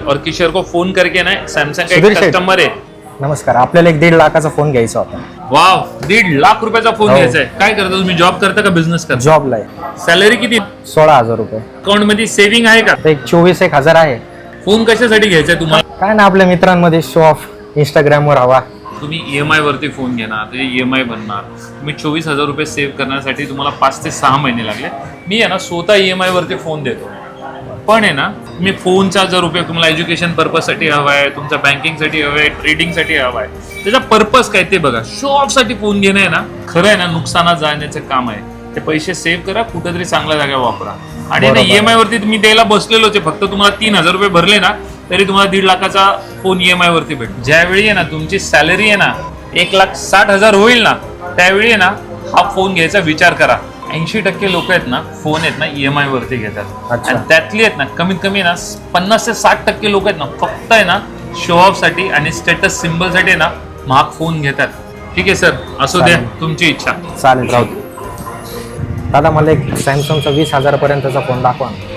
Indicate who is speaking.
Speaker 1: और किशोर को फोन करके ना सैमसंग का
Speaker 2: सुधीर
Speaker 1: एक
Speaker 2: शेठ.
Speaker 1: कस्टमर आहे
Speaker 2: नमस्कार आपल्याला एक दीड लाखाचा फोन घ्यायचा होता.
Speaker 1: वाव दीड लाख रुपयाचा फोन
Speaker 2: हो.
Speaker 1: घ्यायचा आहे. काय करता तुम्ही? जॉब करता का बिझनेस करता?
Speaker 2: जॉबला आहे.
Speaker 1: सॅलरी किती?
Speaker 2: सोळा हजार रुपये.
Speaker 1: अकाउंटमध्ये सेव्हिंग आहे का?
Speaker 2: एक चोवीस एक हजार आहे.
Speaker 1: फोन कशासाठी घ्यायचा आहे तुम्हाला?
Speaker 2: काय ना आपल्या मित्रांमध्ये शो ऑफ इंस्टाग्रामवर हवा.
Speaker 1: तुम्ही ई एम आय वरती फोन घेणार त्याचे ई एम आय बनणार. तुम्ही चोवीस हजार रुपये सेव्ह करण्यासाठी तुम्हाला पाच ते सहा महिने लागले. मी आहे ना स्वतः ई एम आय वरती फोन देतो. पण आहे ना मी फोनचा जर उपयोग तुम्हाला एज्युकेशन पर्पजसाठी हवा आहे तुमच्या बँकिंगसाठी हवा आहे ट्रेडिंगसाठी हवा आहे त्याचा पर्पज काय ते बघा. शो ऑफसाठी फोन घेणं आहे ना खरं आहे ना नुकसानात जाण्याचं काम आहे. ते पैसे सेव्ह करा कुठेतरी चांगल्या जागा वापरा. आणि ना. ई एम आय वरती तुम्ही द्यायला बसलेलोच आहे फक्त तुम्हाला तीन हजार रुपये भरले ना तरी तुम्हाला दीड लाखाचा फोन ई एम आय वरती भेट ज्यावेळी आहे ना तुमची सॅलरी आहे ना एक लाख साठ हजार होईल ना त्यावेळी आहे ना हा फोन घ्यायचा विचार करा. ऐंशी टक्के लोक आहेत ना फोन आहेत ना ई एम आय वरती घेतात
Speaker 2: अच्छा.
Speaker 1: आणि त्यातली आहेत ना कमीत कमी ना पन्नास ते साठ टक्के लोक आहेत ना फक्त आहे ना शो ऑफसाठी आणि स्टेटस सिम्बलसाठी आहे ना महाग फोन घेतात ठीक आहे सर असू द्या
Speaker 2: चालेल.
Speaker 1: तुमची इच्छा
Speaker 2: चालेल राहू दे. दादा मला एक सॅमसंगचा वीस हजारापर्यंतचा फोन दाखवा ना.